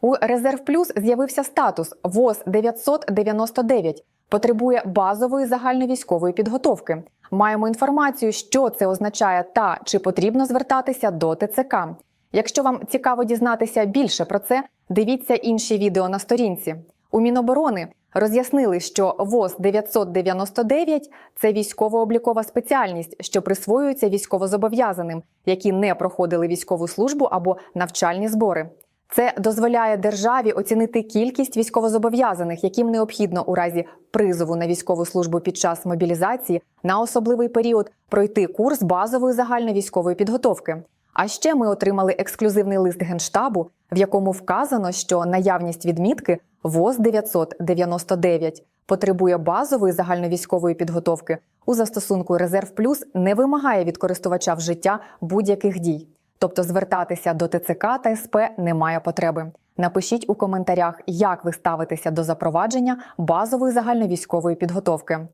У Резерв Плюс з'явився статус ВОЗ 999, потребує базової загальновійськової підготовки. Маємо інформацію, що це означає та чи потрібно звертатися до ТЦК. Якщо вам цікаво дізнатися більше про це, дивіться інші відео на сторінці. У Міноборони роз'яснили, що ВОЗ 999 – це військово-облікова спеціальність, що присвоюється військовозобов'язаним, які не проходили військову службу або навчальні збори. Це дозволяє державі оцінити кількість військовозобов'язаних, яким необхідно у разі призову на військову службу під час мобілізації на особливий період пройти курс базової загальновійськової підготовки. А ще ми отримали ексклюзивний лист генштабу, в якому вказано, що наявність відмітки ВОЗ 999 потребує базової загальновійськової підготовки у застосунку Резерв Плюс не вимагає від користувача вжиття будь-яких дій. Тобто звертатися до ТЦК та СП немає потреби. Напишіть у коментарях, як ви ставитеся до запровадження базової загальновійськової підготовки.